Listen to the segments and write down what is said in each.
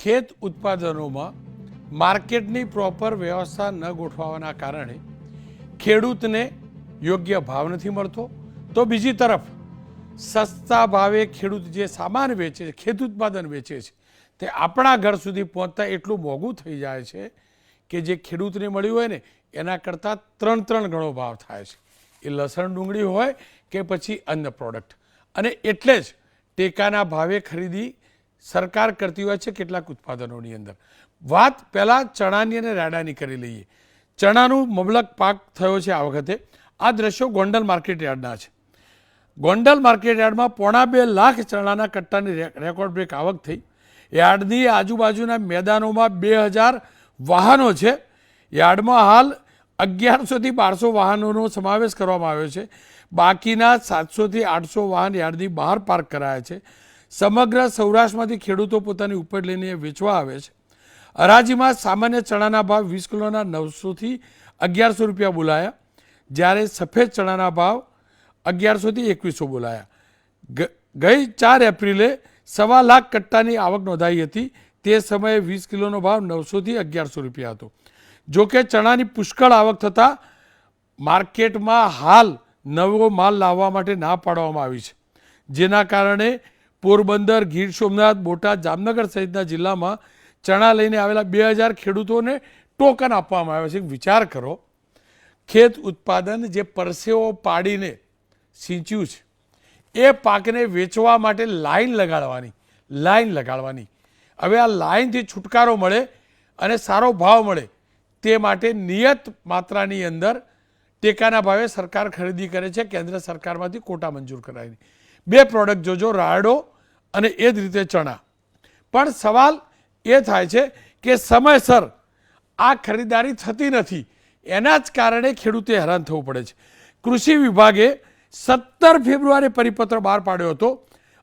ખેત ઉત્પાદનોમાં માર્કેટની પ્રોપર વ્યવસ્થા ન ગોઠવવાના કારણે ખેડૂતને યોગ્ય ભાવ નથી મળતો. તો બીજી તરફ, સસ્તા ભાવે ખેડૂત જે સામાન વેચે છે, ખેત ઉત્પાદન વેચે છે, તે આપણા ઘર સુધી પહોંચતા એટલું મોંઘું થઈ જાય છે કે જે ખેડૂતને મળ્યું હોય ને, એના કરતાં ત્રણ ત્રણ ગણો ભાવ થાય છે. એ લસણ ડુંગળી હોય કે પછી અન્ય પ્રોડક્ટ અને એટલે જ ટેકાના ભાવે ખરીદી સરકાર કરતી હોય છે કેટલાક ઉત્પાદનોની અંદર. વાત પહેલાં ચણાની અને રાડાની કરી લઈએ. ચણાનું મબલક પાક થયો છે આ વખતે. આ દ્રશ્યો ગોંડલ માર્કેટ યાર્ડના છે. ગોંડલ માર્કેટ યાર્ડમાં પોણા બે લાખ ચણાના કટ્ટાની રેકોર્ડ બ્રેક આવક થઈ. યાર્ડની આજુબાજુના મેદાનોમાં બે હજાર વાહનો છે. યાર્ડમાં હાલ અગિયારસોથી બારસો વાહનોનો સમાવેશ કરવામાં આવ્યો છે. બાકીના સાતસોથી આઠસો વાહન યાર્ડની બહાર પાર્ક કરાયા છે. સમગ્ર સૌરાષ્ટ્રમાંથી ખેડૂતો પોતાની ઉપજ લઈને વેચવા આવે છે. હરાજીમાં સામાન્ય ચણાના ભાવ વીસ કિલોના નવસોથી અગિયારસો રૂપિયા બોલાયા. જ્યારે સફેદ ચણાના ભાવ અગિયારસોથી એકવીસો બોલાયા. ગઈ ચાર એપ્રિલે સવા લાખ કટ્ટાની આવક નોંધાઈ હતી. તે સમયે વીસ કિલોનો ભાવ નવસોથી અગિયારસો રૂપિયા હતો. જોકે ચણાની પુષ્કળ આવક થતાં માર્કેટમાં હાલ નવો માલ લાવવા માટે ના પાડવામાં આવી છે. જેના કારણે પોરબંદર, ગીર સોમનાથ, બોટાદ, જામનગર સહિતના જિલ્લામાં ચણા લઈને આવેલા બે હજાર ખેડૂતોને ટોકન આપવામાં આવે છે. વિચાર કરો, ખેત ઉત્પાદન જે પરસેવો પાડીને સિંચ્યું છે, એ પાકને વેચવા માટે લાઈન લગાડવાની લાઈન લગાડવાની. હવે આ લાઈનથી છુટકારો મળે અને સારો ભાવ મળે તે માટે નિયત માત્રાની અંદર ટેકાના ભાવે સરકાર ખરીદી કરે છે. કેન્દ્ર સરકારમાંથી કોટા મંજૂર કરાવીને. બે પ્રોડક્ટ જોજો, રાયડો અને એ જ રીતે ચણા. પણ સવાલ એ થાય છે કે સમયસર આ ખરીદારી થતી નથી. એના જ કારણે ખેડૂતે હેરાન થવું પડે છે. કૃષિ વિભાગે સત્તર ફેબ્રુઆરી પરિપત્ર બહાર પાડ્યો હતો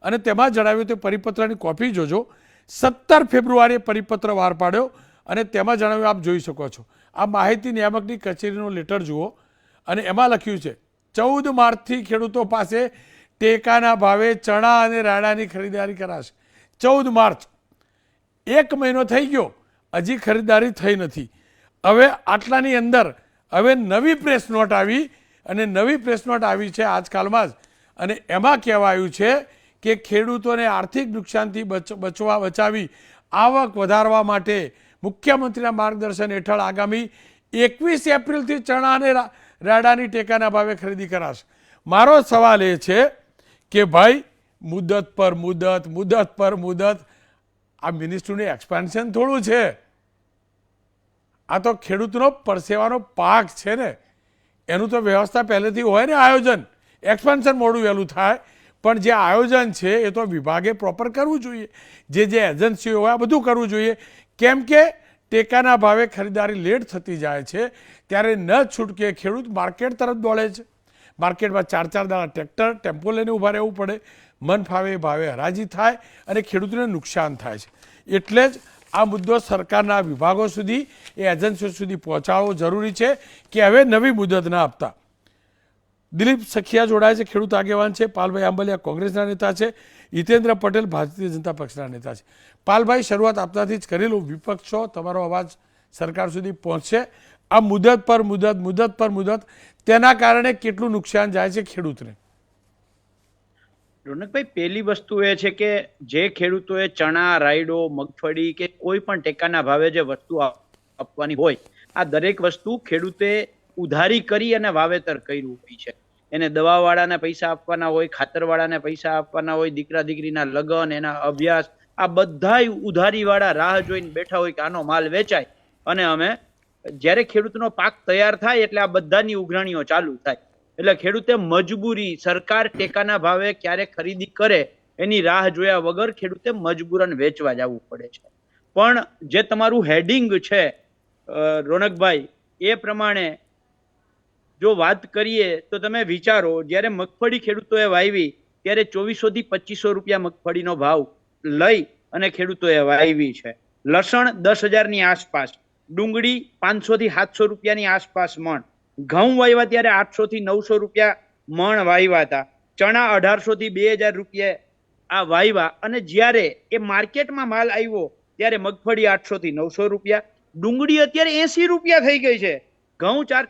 અને તેમાં જણાવ્યું તે પરિપત્રની કોપી જોજો. સત્તર ફેબ્રુઆરીએ પરિપત્ર બહાર પાડ્યો અને તેમાં જણાવ્યું, આપ જોઈ શકો છો. આ માહિતી નિયામકની કચેરીનો લેટર જુઓ. અને એમાં લખ્યું છે, ચૌદ માર્ચથી ખેડૂતો પાસે ટેકાના ભાવે ચણા અને રાણાની ખરીદારી કરાશે. ચૌદ માર્ચ. એક મહિનો થઈ ગયો. હજી ખરીદારી થઈ નથી. હવે આટલાની અંદર હવે નવી પ્રેસ નોટ આવી અને નવી પ્રેસ નોટ આવી છે આજકાલમાં જ. અને એમાં કહેવાયું છે કે ખેડૂતોને આર્થિક નુકસાનથી બચવા, બચાવી આવક વધારવા માટે મુખ્યમંત્રીના માર્ગદર્શન હેઠળ આગામી એકવીસ એપ્રિલથી ચણા અને રાડાની ટેકાના ભાવે ખરીદી કરાશે. મારો સવાલ એ છે કે ભાઈ, મુદત પર મુદત મુદત પર મુદત. આ મિનિસ્ટ્રીનું એક્સપાન્શન થોડું છે. આ તો ખેડૂતનો પરસેવાનો પાક છે ને. એનું તો વ્યવસ્થા પહેલેથી હોય ને આયોજન. એક્સપાન્શન મોડું વહેલું થાય. પણ જે આયોજન છે એ તો વિભાગે પ્રોપર કરવું જોઈએ. જે જે એજન્સીઓ હોય આ બધું કરવું જોઈએ. કેમ કે ટેકાના ભાવે ખરીદારી લેટ થતી જાય છે. ત્યારે ન છૂટકે ખેડૂત માર્કેટ તરફ દોડે છે. માર્કેટમાં ચાર ચાર દાડા ટ્રેક્ટર ટેમ્પો લઈને ઊભા રહેવું પડે. મન ફાવે ભાવે હરાજી થાય અને ખેડૂતોને નુકસાન થાય છે. એટલે જ આ મુદ્દો સરકારના વિભાગો સુધી, એ એજન્સીઓ સુધી પહોંચાડવો જરૂરી છે કે હવે નવી મુદત ના આપતા. દિલીપ સખિયા જોડાય છે, ખેડૂત આગેવાન છે. પાલભાઈ આંબલિયા કોંગ્રેસના નેતા છે. હિતેન્દ્ર પટેલ ભારતીય જનતા પક્ષના નેતા છે. પાલભાઈ, શરૂઆત આપતાથી જ કરેલું વિપક્ષો, તમારો અવાજ સરકાર સુધી પહોંચશે. આ મુદત પર મુદત મુદત પર મુદત, તેના કારણે કેટલું નુકસાન જાય છે ખેડૂતને? રોનકભાઈ, પહેલી વસ્તુ એ છે કે જે ખેડૂતોએ ચણા, રાયડો, મગફળી કે કોઈ પણ ટેકાના ભાવે જે વસ્તુ આપવાની હોય, આ દરેક વસ્તુ ખેડૂતે ઉધારી કરી અને વાવેતર કર્યું હોય છે. એને દવાવાળાને પૈસા આપવાના હોય, ખાતરવાળાને પૈસા આપવાના હોય દીકરા દીકરીના લગ્ન, એના અભ્યાસ, આ બધાય ઉધારીવાળા રાહ જોઈને બેઠા હોય કે આનો માલ વેચાય, અને અમે જ્યારે ખેડૂતનો પાક તૈયાર થાય એટલે આ બધાની ઉઘરાણીઓ ચાલુ થાય. એટલે ખેડૂતે મજબૂરી, સરકાર ટેકાના ભાવે ક્યારે ખરીદી કરે એની રાહ જોયા વગર ખેડૂતે મજબૂરન વેચવા જવું પડે છે. પણ જે તમારું હેડિંગ છે રોનકભાઈ, એ પ્રમાણે જો વાત કરીએ તો તમે વિચારો, જ્યારે મગફળી ખેડૂતોએ વાવી, ત્યારે ચોવીસો થી પચીસો રૂપિયા મગફળીનો ભાવ લઈ અને ખેડૂતોએ વાવી છે. લસણ દસ હજારની આસપાસ. ડુંગળી પાંચસો થી સાતસો રૂપિયાની આસપાસ મણ. ઘઉં વાવ્યા ત્યારે આઠસો થી નવસો રૂપિયા મણ વાવ્યા હતા. ચણા અઢારસો થી બે હજાર રૂપિયા આ વાવ્યા અને જ્યારે એ માર્કેટમાં માલ આવ્યો, ત્યારે મગફળી આઠસો થી નવસો રૂપિયા. ડુંગળી અત્યારે એસી રૂપિયા થઈ ગઈ છે. ઘઉં ચાર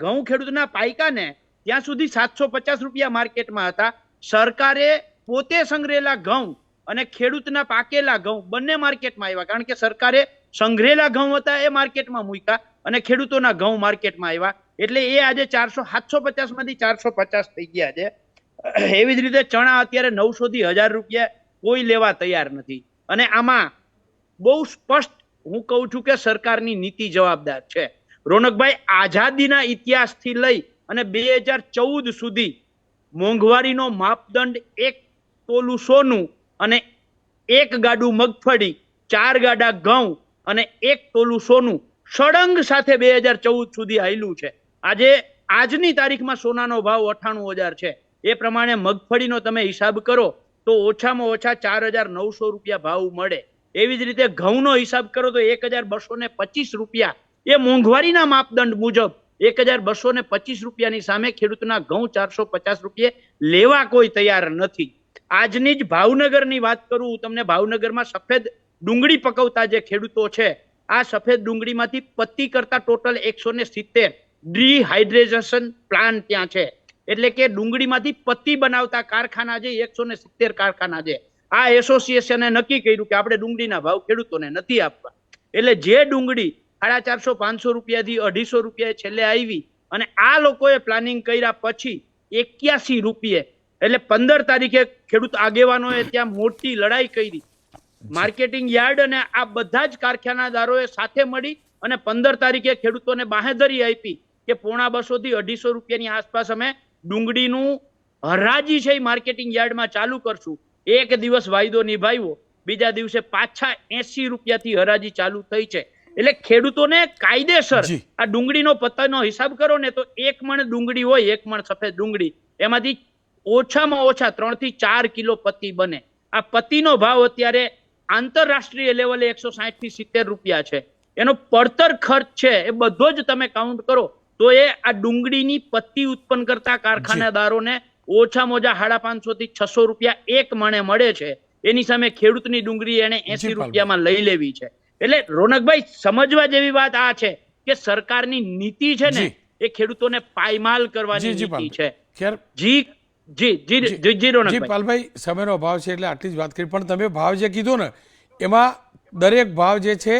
ઘઉં ખેડૂતના પાયકાને ત્યાં સુધી સાતસો પચાસ રૂપિયા માર્કેટમાં હતા. સરકારે પોતે સંગ્રહેલા ઘઉં અને ખેડૂતના પાકેલા ઘઉં બંને માર્કેટમાં આવ્યા. કારણ કે સરકારે સંગ્રહેલા ઘઉં હતા એ માર્કેટમાં મૂક્યા અને ખેડૂતોના ઘઉં માર્કેટમાં આવ્યા. એટલે એ આજે ચારસો સાતસો પચાસમાંથી ચારસો પચાસ થઈ ગયા છે. એવી જ રીતે ચણા અત્યારે નવસોથી હજાર રૂપિયા કોઈ લેવા તૈયાર નથી. અને આમાં બહુ સ્પષ્ટ હું કહું છું કે સરકારની નીતિ જવાબદાર છે. રોનકભાઈ, આઝાદીના ઇતિહાસથી લઈ અને બે હજાર ચૌદ સુધી મોંઘવારીનો માપદંડ એક તોલું સોનું અને એક ગાડું મગફળી, ચાર ગાડા ઘઉં અને એક તોલું સોનું સળંગ સાથે બે હજાર ચૌદ સુધી આવેલું છે. આજે, આજની તારીખમાં સોનાનો ભાવ અઠાણું હજાર છે. એ પ્રમાણે મગફળીનો તમે હિસાબ કરો, તો ઓછામાં ઓછા ચાર હજાર નવસો રૂપિયા ભાવ મળે. એવી જ રીતે ઘઉંનો હિસાબ કરો, તો એક હજાર બસો ને પચીસ રૂપિયા. એ મોંઘવારીના માપદંડ મુજબ એક હજાર બસો ને પચીસ રૂપિયાની સામે ખેડૂતના ઘઉં ચારસો પચાસ રૂપિયે લેવા કોઈ તૈયાર નથી. આજની જ ભાવનગરની વાત કરું તમને ભાવનગરમાં સફેદ ડુંગળી પકવતા જે ખેડૂતો છે, આ સફેદ ડુંગળીમાંથી પત્તી કરતા ટોટલ એકસો ને સિત્તેર ડિહાઇડ્રેશન પ્લાન્ટ ત્યાં છે. એટલે કે ડુંગળીમાંથી પત્તી બનાવતા કારખાના છે એકસો ને સિત્તેર કારખાના છે. આ એસોસિએશને નક્કી કર્યું કે આપણે ડુંગળીના ભાવ ખેડૂતોને નથી આપવા. એટલે જે ડુંગળી સાડા ચારસો, પાંચસો રૂપિયાથી અઢીસો રૂપિયા છેલ્લે આવી અને આ લોકોએ પ્લાનિંગ કર્યા પછી એક્યાસી રૂપિયે, એટલે પંદર તારીખે ખેડૂત આગેવાનોએ ત્યાં મોટી લડાઈ કરી. માર્કેટિંગ યાર્ડ અને આ બધા જ કારખાનાદારોએ સાથે મળી અને પંદર તારીખે ખેડૂતોને બાહેધરી આપી કે પોણા બસો થી અઢીસો રૂપિયાની આસપાસ અમે ડુંગળીનું હરાજી છે એ માર્કેટિંગ યાર્ડમાં ચાલુ કરશું. એક દિવસ વાયદો નિભાવ્યો બીજા દિવસે પાછા એસી રૂપિયાથી હરાજી ચાલુ થઈ છે. એટલે ખેડૂતોને કાયદેસર આ ડુંગળીનો પત્તાનો હિસાબ કરો ને તો એક મણ ડુંગળી હોય એક મણ સફેદ ડુંગળી એમાંથી ઓછામાં ઓછા ત્રણથી ચાર કિલો પત્તી બને. આ પત્તીનો ભાવ અત્યારે આંતરરાષ્ટ્રીય લેવલે એકસો સાહીઠથી સિત્તેર રૂપિયા છે. એનો પડતર ખર્ચ છે એ બધો જ તમે કાઉન્ટ કરો તો એ આ ડુંગળીની પત્તી ઉત્પન્ન કરતા કારખાનેદારોને ઓછામાં ઓછા સાડા પાંચસો થી છસો રૂપિયા એક મણે મળે છે. એની સામે ખેડૂતની ડુંગળી એને એસી રૂપિયામાં લઈ લેવી છે. એટલે રોનકભાઈ સમજવા જેવી વાત આ છે કે સરકારની નીતિ છે ને એ ખેડૂતોને પાયમાલ કરવાની નીતિ છે. જી જી જી જી જી પાલભાઈ સમયનો ભાવ છે એટલે આટલી જ વાત કરી. પણ તમે ભાવ જે કીધો ને એમાં દરેક ભાવ જે છે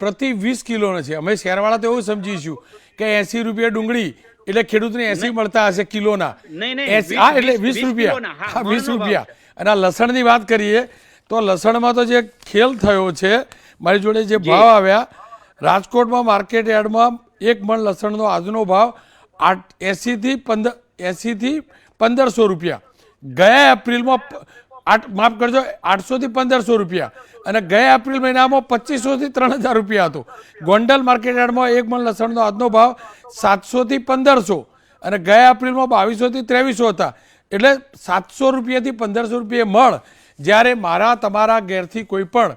પ્રતિ વીસ કિલોનો છે. અમે શહેરવાળા તો એવું સમજીશું કે એસી રૂપિયા ડુંગળી એટલે ખેડૂતને એસી મળતા હશે કિલોના. હા એટલે વીસ- રૂપિયા. હા, હા વીસ રૂપિયા. અને આ લસણની વાત કરીએ તો લસણમાં તો જે ખેલ થયો છે મારી જોડે જે. ભાવ આવ્યા રાજકોટમાં માર્કેટ યાર્ડમાં એક મણ લસણનો આજનો ભાવ આઠ એંસીથી પંદર એંસીથી પંદરસો રૂપિયા. ગયા એપ્રિલમાં આઠ, માફ કરજો, આઠસોથી પંદરસો રૂપિયા. અને ગયા એપ્રિલ મહિનામાં પચીસોથી ત્રણ હજાર રૂપિયા હતો. ગોંડલ માર્કેટ યાર્ડમાં એક મણ લસણનો આજનો ભાવ સાતસોથી પંદરસો અને ગયા એપ્રિલમાં બાવીસોથી ત્રેવીસો હતા. એટલે સાતસો રૂપિયાથી પંદરસો રૂપિયે મળ જ્યારે મારા, તમારા ઘેરથી કોઈ પણ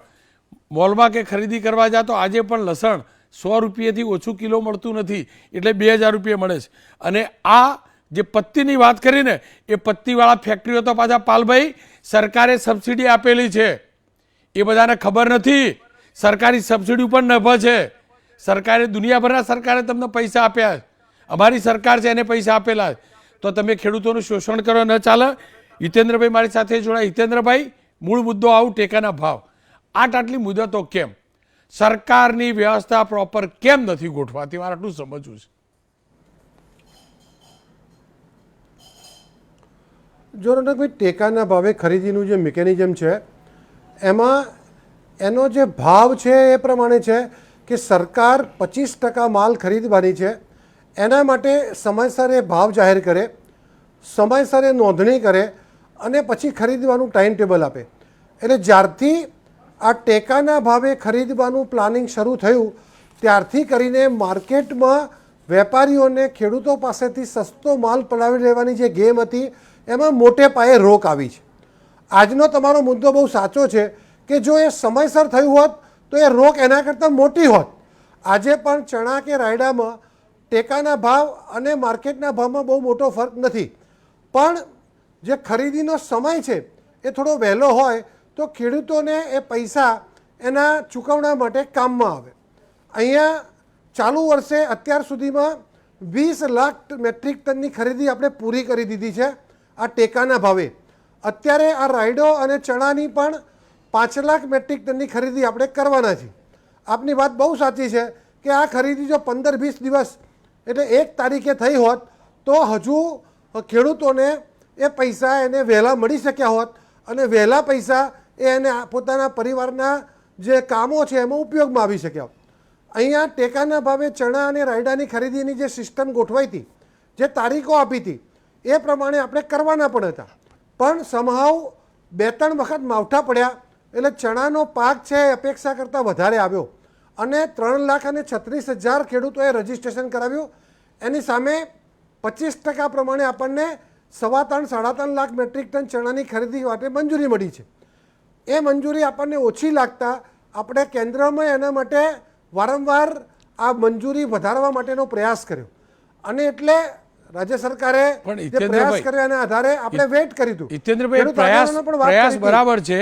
મોલમાં કે ખરીદી કરવા જાય તો આજે પણ લસણ સો રૂપિયાથી ઓછું કિલો મળતું નથી. એટલે બે હજાર રૂપિયા મળે છે. અને આ જે પત્તીની વાત કરીને, એ પત્તીવાળા ફેક્ટરીઓ તો પાછા પાલભાઈ, સરકારે સબસિડી આપેલી છે. એ બધાને ખબર નથી. સરકારી સબસિડી ઉપર નભ છે. સરકારે, દુનિયાભરના સરકારે તમને પૈસા આપ્યા. અમારી સરકાર છે, એને પૈસા આપેલા. તો તમે ખેડૂતોનું શોષણ કરો, ન ચાલે. હિતેન્દ્રભાઈ મારી સાથે જોડાય. હિતેન્દ્રભાઈ, મૂળ મુદ્દો આવું, ટેકાના ભાવ. આટ આટલી મુદતો કેમ? સરકારની વ્યવસ્થા પ્રોપર કેમ નથી ગોઠવાતી? મારે આટલું સમજવું છે. જો રણકભાઈ ટેકાના ભાવે ખરીદીનું જે મિકેનિઝમ છે, એમાં એનો જે ભાવ છે એ પ્રમાણે છે કે સરકાર પચીસ ટકા માલ ખરીદવાની છે, એના માટે સમયસર એ ભાવ જાહેર કરે, સમયસર એ નોંધણી કરે અને પછી ખરીદવાનું ટાઈમ ટેબલ આપે. એટલે જ્યારથી આ ટેકાના ભાવે ખરીદવાનું પ્લાનિંગ શરૂ થયું, ત્યારથી કરીને માર્કેટમાં વેપારીઓને ખેડૂતો પાસેથી સસ્તો માલ પડાવી લેવાની જે ગેમ હતી, એમાં મોટે પાયે રોક આવી છે. આજનો તમારો મુદ્દો બહુ સાચો છે કે જો એ સમયસર થયું હોત, તો એ રોક એના કરતાં મોટી હોત. આજે પણ ચણા કે રાયડામાં ટેકાના ભાવ અને માર્કેટના ભાવમાં બહુ મોટો ફરક નથી. પણ જે ખરીદીનો સમય છે, એ થોડો વહેલો હોય, તો ખેડૂતોને એ પૈસા એના ચૂકવણા માટે કામમાં આવે. અહીંયા ચાલુ વર્ષે અત્યાર સુધીમાં વીસ લાખ મેટ્રિક ટનની ખરીદી આપણે પૂરી કરી દીધી છે આ ટેકાના ભાવે. અત્યારે આ રાયડો અને ચણાની પણ પાંચ લાખ મેટ્રિક ટનની ખરીદી આપણે કરવાના છીએ. આપની વાત બહુ સાચી છે કે આ ખરીદી જો પંદર વીસ દિવસ એટલે એક તારીખે થઈ હોત, તો હજુ ખેડૂતોને એ પૈસા એને વહેલા મળી શક્યા હોત અને વહેલા પૈસા એ એને પોતાના પરિવારના જે કામો છે એમાં ઉપયોગમાં આવી શક્યા હોત. અહીંયા ટેકાના ભાવે ચણા અને રાયડાની ખરીદીની જે સિસ્ટમ ગોઠવાઈ હતી, જે તારીખો આપી હતી, એ પ્રમાણે આપણે કરવાના પણ હતા. પણ સમહાવ બે ત્રણ વખત માવઠા પડ્યા, એટલે ચણાનો પાક છે અપેક્ષા કરતાં વધારે આવ્યો. અને ત્રણ લાખ અને છત્રીસ હજાર ખેડૂતોએ રજીસ્ટ્રેશન કરાવ્યું. એની સામે પચીસ ટકા પ્રમાણે આપણને સવા ત્રણ, સાડા ત્રણ લાખ મેટ્રિક ટન ચણાની ખરીદી માટે મંજૂરી મળી છે. એ મંજૂરી આપણને ઓછી લાગતા, આપણે કેન્દ્રમાં એના માટે વારંવાર આ મંજૂરી વધારવા માટેનો પ્રયાસ કર્યો. અને એટલે રાજ્ય સરકારે પ્રયાસ કર્યો એના આધારે આપણે વેટ કરી દીધું હિતેન્દ્રભાઈ પ્રયાસ પણ પ્રયાસ બરાબર છે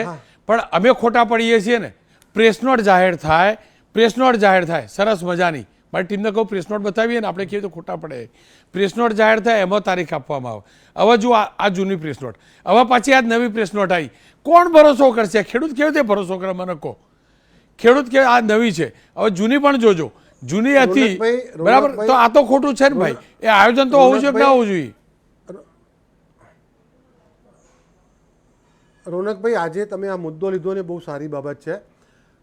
પણ અમે ખોટા પડીએ છીએ ને. પ્રેસ નોટ જાહેર થાય પ્રેસ નોટ જાહેર થાય. સરસ મજાની. મારી ટીમને કહું પ્રેસ નોટ બતાવીએ ને આપણે કહીએ તો ખોટા પડે. પ્રેસ નોટ જાહેર થાય એમાં તારીખ આપવામાં આવે. હવે જો આ આ જૂની પ્રેસ નોટ. હવે પાછી આ નવી પ્રેસ નોટ આવી. કોણ ભરોસો કરશે? ખેડૂત કેવી રીતે ભરોસો કરે મને કહો. ખેડૂત કે આ નવી છે. હવે જૂની પણ જોજો. જૂની હતી. બરાબર? તો આ તો ખોટું છે ને ભાઈ. એ આયોજન તો હોવું જોઈએ ના હોવું જોઈએ? રોનકભાઈ આજે તમે આ મુદ્દો લીધો ને બહુ સારી બાબત છે.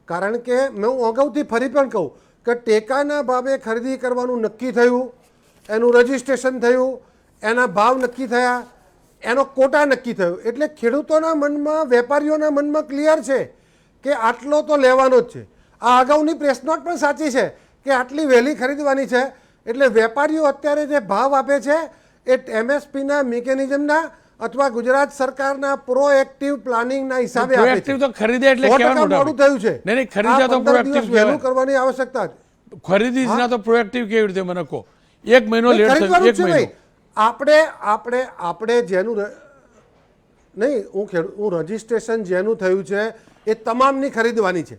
કારણ કે મેં હું અગાઉથી ફરી પણ કહું કે ટેકાના ભાવે ખરીદી કરવાનું નક્કી થયું એનું રજિસ્ટ્રેશન થયું એના ભાવ નક્કી થયા એનો કોટા નક્કી થયો. એટલે ખેડૂતોના મનમાં વેપારીઓના મનમાં ક્લિયર છે કે આટલો તો લેવાનો જ છે. આ અગાઉની પ્રેસ નોટ પણ સાચી છે કે આટલી વહેલી ખરીદવાની છે. એટલે વેપારીઓ અત્યારે જે ભાવ આપે છે એ એમએસપીના મિકેનિઝમના અથવા ગુજરાત સરકારના પ્રોએક્ટિવ પ્લાનિંગના હિસાબે આપે છે. તો ખરીદે એટલે મોડું થયું છે. નહીં, નહીં, ખરીદા તો વહેલું કરવાની આવશ્યકતા છે. ખરીદી ના તો પ્રોએક્ટિવ કેવી રીતે મને કહો? એક મહિનો લેટ થયો એક જ છે ભાઈ. મહિનો આપણે આપણે આપણે જેનું નહીં હું ખેડૂત હું રજિસ્ટ્રેશન જેનું થયું છે એ તમામની ખરીદવાની છે.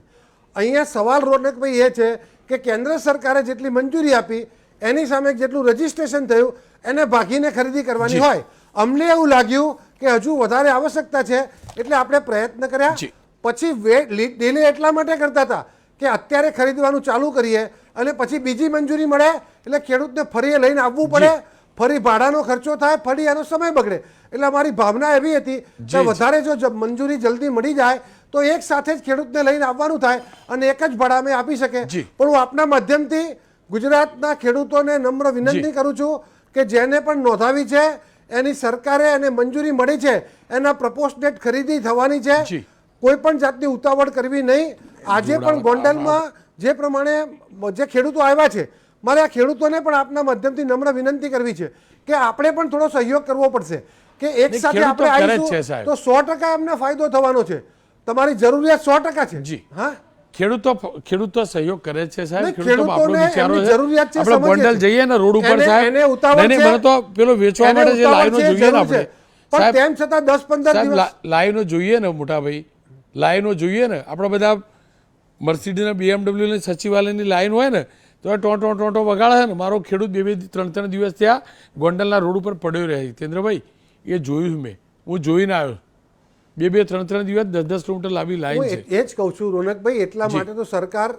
અહીંયા સવાલ રોનકભાઈ એ છે કે કેન્દ્ર સરકારે જેટલી મંજૂરી આપી એની સામે જેટલું રજીસ્ટ્રેશન થયું એને ભાગીને ખરીદી કરવાની હોય. અમને એવું લાગ્યું કે હજુ વધારે આવશ્યકતા છે એટલે આપણે પ્રયત્ન કર્યા. પછી વેટ ડીલે એટલા માટે કરતા હતા કે અત્યારે ખરીદવાનું ચાલુ કરીએ અને પછી બીજી મંજૂરી મળે એટલે ખેડૂતને ફરી લઈને આવવું પડે. ફરી ભાડાનો ખર્ચો થાય ફરી એનો સમય બગડે. એટલે અમારી ભાવના એવી હતી કે વધારે જો મંજૂરી જલ્દી મળી જાય તો એક સાથે જ ખેડૂતને લઈને આવવાનું થાય અને એક જ ભાડામાં આપી શકે પણ હું આપના માધ્યમથી ગુજરાતના ખેડૂતોને નમ્ર વિનંતી કરું છું કે જેને પણ નોંધાવી છે એની સરકારે એને મંજૂરી મળી છે એના પ્રપોઝનેટ ખરીદી થવાની છે. કોઈ પણ જાતની ઉતાવળ કરવી નહીં. આજે પણ ગોંડલમાં જે પ્રમાણે જે ખેડૂતો આવ્યા છે મારે આ ખેડૂતોને પણ આપના માધ્યમથી નમ્ર વિનંતી કરવી છે કે આપણે પણ થોડો સહયોગ કરવો પડશે કે એક સાથે આપણે આવીશું. તો સો ટકા એમને ફાયદો થવાનો છે. તમારી જરૂરિયાત સો ટકા છે. જી. હા? ખેડૂતો ખેડૂતો સહયોગ કરે છે સાહેબ. ખેડૂતો આપણો વિચારો છે. આપણે ગોંડલ જઈએ ને રોડ ઉપર સાહેબ. એને ઉતાવળ નહીં, નહીં, છે. મને તો પેલો વેચવા માટે જે લાઈનો જોઈએ ને આપણે. પણ તેમ છતાં દસ પંદર દિવસ લાઈનો જોઈએ ને મોટા ભાઈ લાઈનો જોઈએ ને. આપણે બધા મર્સિડીઝના બીએમડબલ્યુ ની સચિવાલયની લાઈન હોય ને તો એ ટો ટો ટો વગાડે છે ને મારો ખેડૂત બે બે ત્રણ ત્રણ દિવસ ત્યાં ગોંડલના રોડ ઉપર પડ્યો રહે. જીતેન્દ્રભાઈ એ જોયું મેં. હું જોઈને આવ્યો. બે બે ત્રણ ત્રણ દિવસ દસ દસ કિલોમીટર લાંબી લાઈન છે. એ જ કહું છું રોનકભાઈ એટલા માટે તો સરકાર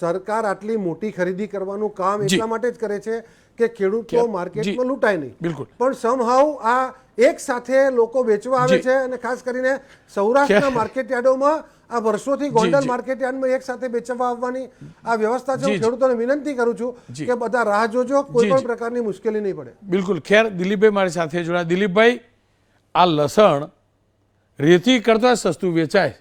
સરકાર આટલી મોટી ખરીદી કરવાનું કામ એટલા માટે જ કરે છે કે ખેડૂતો માર્કેટમાં લૂંટાય નહીં. બિલકુલ. પણ સમહાઉ આ એક સાથે લોકો વેચવા આવે છે અને ખાસ કરીને સૌરાષ્ટ્રના માર્કેટ યાર્ડોમાં આ વર્ષોથી ગોંડલ જી. માર્કેટ યાર્ડમાં એક સાથે વેચવા આવવાની આ વ્યવસ્થા છે. હું. ખેડૂતોને વિનંતી કરું છું કે બધા રાહ જોજો. કોઈ પણ પ્રકારની મુશ્કેલી નહીં પડે. બિલકુલ. ખેર દિલીપભાઈ મારી સાથે જોડાયા દિલીપભાઈ આ લસણ રેતી કરતાં સસ્તું વેચાય.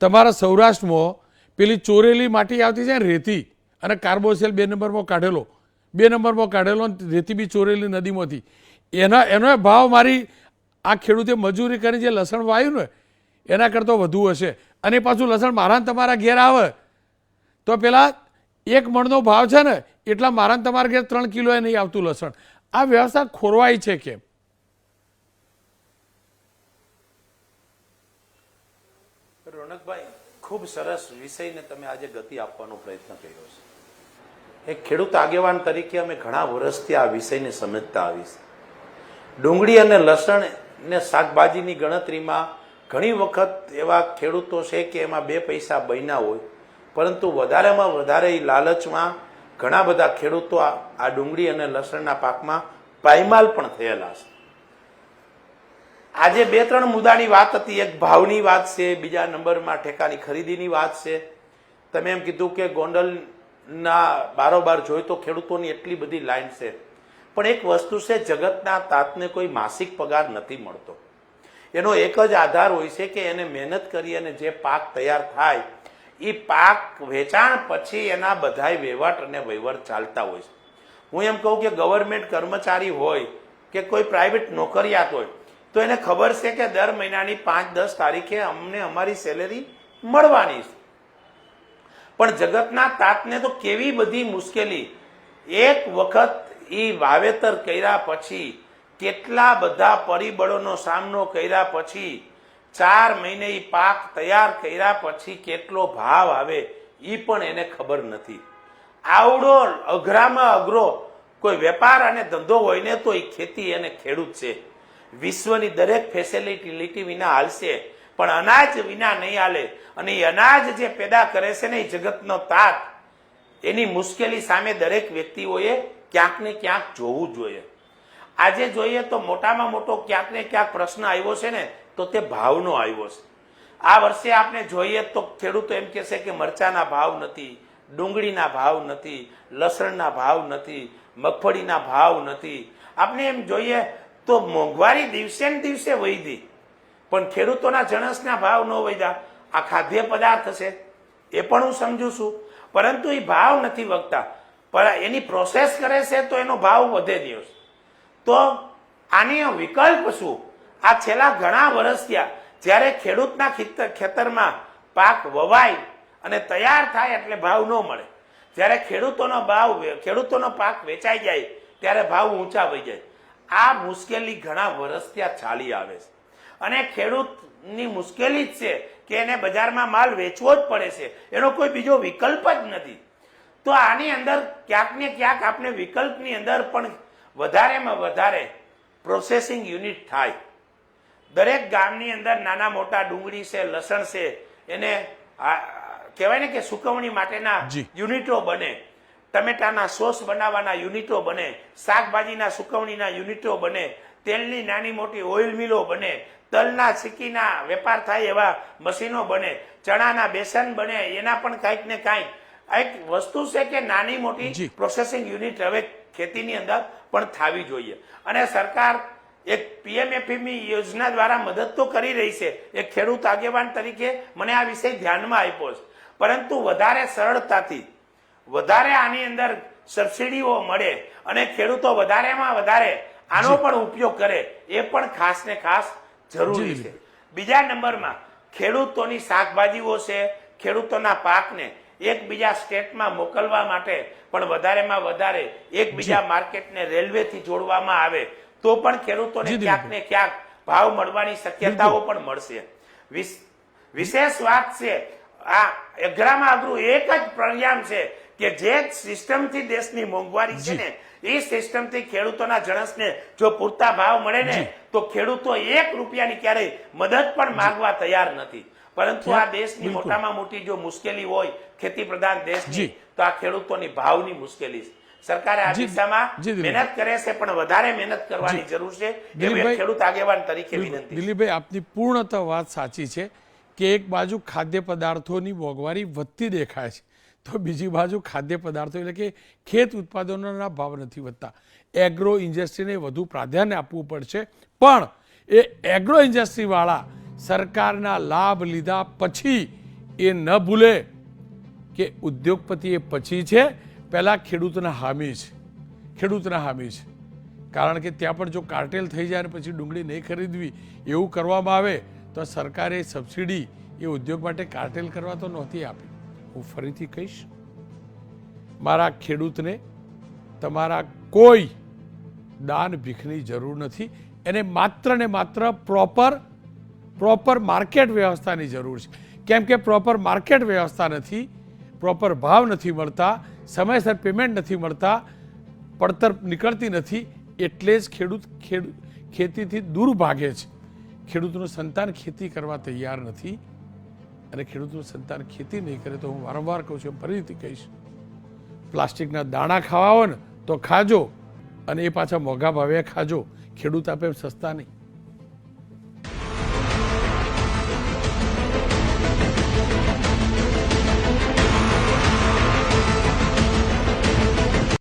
તમારા સૌરાષ્ટ્રમાં પેલી ચોરેલી માટી આવતી છે ને રેતી અને કાર્બોસેલ બે નંબરમાં કાઢેલો. બે નંબરમાં કાઢેલો રેતી બી ચોરેલી નદીમાંથી. એના, એનો ભાવ મારી આ ખેડૂતે મજૂરી કરી જે લસણ વાવ્યું ને, એના કરતાં વધુ હશે. અને પાછું લસણ મારા તમારા ઘેર આવે. તો પેલા એક મણનો ભાવ છે ને, એટલા મારા તમારા ઘેર ત્રણ કિલો નહીં આવતું લસણ. આ વ્યવસ્થા ખોરવાય છે કેમ? રોનકભાઈ, ખૂબ સરસ વિષયને તમે આજે ગતિ આપવાનો પ્રયત્ન કર્યો છે. એક ખેડૂત આગેવાન તરીકે અમે ઘણા વર્ષથી આ વિષયને સમજતા આવીશ. ડુંગળી અને લસણ ને શાકભાજીની ગણતરીમાં ઘણી વખત એવા ખેડૂતો છે કે એમાં બે પૈસા બન્યા હોય, પરંતુ વધારેમાં વધારે એ લાલચમાં ઘણા બધા ખેડૂતો આ ડુંગળી અને લસણના પાકમાં પાયમાલ પણ થયેલા છે. આજે બે ત્રણ મુદ્દાની વાત હતી, એક ભાવની વાત છે, બીજા નંબરમાં ઠેકાની ખરીદીની વાત છે. તમે એમ કીધું કે ગોંડલના બારોબાર જોઈ તો ખેડૂતોની એટલી બધી લાઈન છે. પણ એક વસ્તુ છે, જગતના તાતને કોઈ માસિક પગાર નથી મળતો. એનો એક જ આધાર હોય છે કે એને મહેનત કરી અને જે પાક તૈયાર થાય એ પાક વેચાણ પછી એના બધાય વહીવટ અને વહીવટ ચાલતા હોય છે. હું એમ કહું કે ગવર્મેન્ટ કર્મચારી હોય કે કોઈ પ્રાઇવેટ નોકરિયાત હોય, તો એને ખબર છે કે દર મહિનાની પાંચ દસ તારીખે અમને અમારી સેલેરી મળવાની છે. પણ જગતના તાતને તો કેવી બધી મુશ્કેલી. એક વખત એ વાવેતર કર્યા પછી કેટલા બધા પરિબળોનો સામનો કર્યા પછી, ચાર મહિને એ પાક તૈયાર કર્યા પછી કેટલો ભાવ આવે એ પણ એને ખબર નથી. આવડો અઘરામાં અઘરો, કોઈ વેપાર અને ધંધો હોય ને તો એ ખેતી અને ખેડૂત છે. વિશ્વની દરેક ફેસિલિટી વિના હાલશે. પણ અનાજ વિના નહીં હાલે. અને એ અનાજ જે પેદા કરે છે ને એ જગતનો તાત એની મુશ્કેલી સામે દરેક વ્યક્તિઓએ ક્યાંક ને ક્યાંક જોવું જોઈએ. આજે જોઈએ તો મોટામાં મોટો ક્યાંક ને ક્યાંક પ્રશ્ન આવ્યો છે ને, તો તે ભાવનો આવ્યો છે. આ વર્ષે આપણે જોઈએ તો ખેડૂતો એમ કહેશે કે મરચાના ભાવ નથી, ડુંગળીના ભાવ નથી, લસણના ભાવ નથી, મગફળીના ભાવ નથી. આપણે એમ જોઈએ તો મોંઘવારી દિવસે ને દિવસે વધી. પણ ખેડૂતોના જણસના ભાવ ન વધ્યા. આ ખાદ્ય પદાર્થ છે, એ પણ હું સમજુ છું. પરંતુ એ ભાવ નથી વગતા. પણ એની પ્રોસેસ કરે છે તો એનો ભાવ વધે દિવસ. તો આની વિકલ્પ શું? આ છેલ્લા ઘણા વર્ષ થયા, જ્યારે ખેડૂતના ખેતરમાં પાક વવાય અને તૈયાર થાય એટલે ભાવ ન મળે. જ્યારે ખેડૂતોનો ભાવ ખેડૂતોનો પાક વેચાઈ જાય, ત્યારે ભાવ ઊંચા વહી જાય. આ મુશ્કેલી ઘણા વર્ષ ત્યાં ચાલી આવે છે. અને ખેડૂતની મુશ્કેલી જ છે કે એને બજારમાં માલ વેચવો જ પડે છે. એનો કોઈ બીજો વિકલ્પ જ નથી. તો આની અંદર ક્યાંક ને ક્યાંક આપણે વિકલ્પની અંદર પણ વધારેમાં વધારે પ્રોસેસિંગ યુનિટ થાય. દરેક ગામની અંદર નાના મોટા ડુંગળી છે લસણ છે એને કહેવાય ને કે સુકવણી માટેના યુનિટો બને. ટમેટાના સોસ બનાવવાના યુનિટો બને. શાકભાજીના સુકવણીના યુનિટો બને. તેલની નાની મોટી ઓઇલ મિલો બને તલના સિક્કીના વેપાર થાય એવા મશીનો બને ચણાના બેસન બને એના પણ કાંઈક ને કાંઈક. એક વસ્તુ છે કે નાની મોટી. પ્રોસેસિંગ યુનિટ હવે ખેતીની અંદર પણ થવી જોઈએ. અને સરકાર એક પીએમએફએમઈ યોજના દ્વારા મદદ તો કરી રહી છે. એક ખેડૂત આગેવાન તરીકે મને આ વિષય ધ્યાનમાં આપ્યો છે. પરંતુ વધારે સરળતાથી વધારે આની અંદર સબસિડીઓ મળે અને ખેડૂતો વધારેમાં વધારે આનો પણ ઉપયોગ કરે એ પણ ખાસ ને ખાસ જરૂરી છે. બીજા નંબરમાં ખેડૂતોની શાકભાજીઓ છે ખેડૂતોના પાકને એકબીજા સ્ટેટમાં મોકલવા માટે પણ વધારેમાં વધારે એકબીજા માર્કેટને રેલવેથી જોડવામાં આવે તો પણ ખેડૂતોને ક્યાંક ને ક્યાંક ભાવ મળવાની શક્યતાઓ પણ મળશે. વિશેષ વાત છે આ અઘરામાં અઘરું એક જ પરિણામ છે કે જે સિસ્ટમથી દેશની મોંઘવારી છે ને એ સિસ્ટમથી ખેડૂતોના જણસને જો પૂરતા ભાવ મળે ને તો ખેડૂતો એક રૂપિયાની ક્યારેય મદદ પણ માંગવા તૈયાર નથી. પરંતુ આ દેશની મોટામાં મોટી જો મુશ્કેલી હોય ખેતી પ્રધાન દેશની તો આ ખેડૂતોની ભાવની મુશ્કેલી છે. સરકારે આ દિશામાં મહેનત કરે છે પણ વધારે મહેનત કરવાની જરૂર છે. એવી ખેડૂત આગેવાન તરીકે વિનંતી દિલીપભાઈ આપની પૂર્ણતઃ વાત સાચી છે કે એક બાજુ ખાદ્ય પદાર્થોની મોંઘવારી વધતી દેખાય છે. તો બીજી બાજુ ખાદ્ય પદાર્થો એટલે કે ખેત ઉત્પાદનોના ભાવ નથી વધતા. એગ્રો ઇન્ડસ્ટ્રીને વધુ પ્રાધાન્ય આપવું પડશે. પણ એ એગ્રો ઇન્ડસ્ટ્રીવાળા સરકારના લાભ લીધા પછી એ ન ભૂલે કે ઉદ્યોગપતિ એ પછી છે. પહેલાં ખેડૂતના હામી છે. ખેડૂતના હામી છે. કારણ કે ત્યાં પણ જો કાર્ટેલ થઈ જાય ને પછી ડુંગળી નહીં ખરીદવી, એવું કરવામાં આવે તો સરકારે સબસિડી એ ઉદ્યોગ માટે કાર્ટેલ કરવા તો નહોતી આપી. હું ફરીથી કહીશ, મારા ખેડૂતને તમારા કોઈ દાન ભીખની જરૂર નથી. એને માત્ર ને માત્ર પ્રોપર પ્રોપર માર્કેટ વ્યવસ્થાની જરૂર છે. કેમ કે પ્રોપર માર્કેટ વ્યવસ્થા નથી, પ્રોપર ભાવ નથી મળતા, સમયસર પેમેન્ટ નથી મળતા, પડતર નીકળતી નથી, એટલે જ ખેડૂત ખેડૂત ખેતીથી દૂર ભાગે છે. ખેડૂતનું સંતાન ખેતી કરવા તૈયાર નથી. અને ખેડૂતનું સંતાન ખેતી નહીં કરે તો હું વારંવાર કહું છું ફરીથી કહીશ. પ્લાસ્ટિકના દાણા ખાવા હોય ને તો ખાજો અને એ પાછા મોંઘા ભાવે ખાજો. ખેડૂત આપે સસ્તા નહીં.